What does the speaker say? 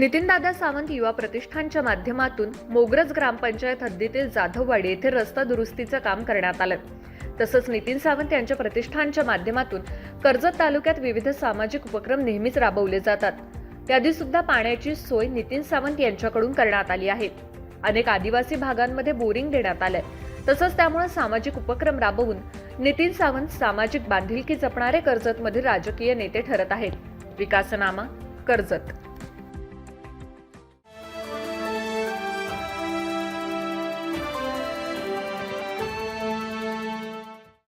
नितीनदादा सावंत युवा प्रतिष्ठानच्या माध्यमातून मोगरज ग्रामपंचायत हद्दीतील जाधववाडी येथे रस्ता दुरुस्तीचं काम करण्यात आलं. तसंच नितीन सावंत यांच्या प्रतिष्ठानच्या माध्यमातून कर्जत तालुक्यात विविध सामाजिक उपक्रम नेहमीच राबवले जातात. त्याआधी सुद्धा पाण्याची सोय नितीन सावंत यांच्याकडून करण्यात आली आहे. अनेक आदिवासी भागांमध्ये बोरिंग देण्यात आलंय. तसंच त्यामुळे सामाजिक उपक्रम राबवून नितीन सावंत सामाजिक बांधिलकी जपणारे कर्जतमधील राजकीय नेते ठरत आहेत. विकासनामा कर्जत.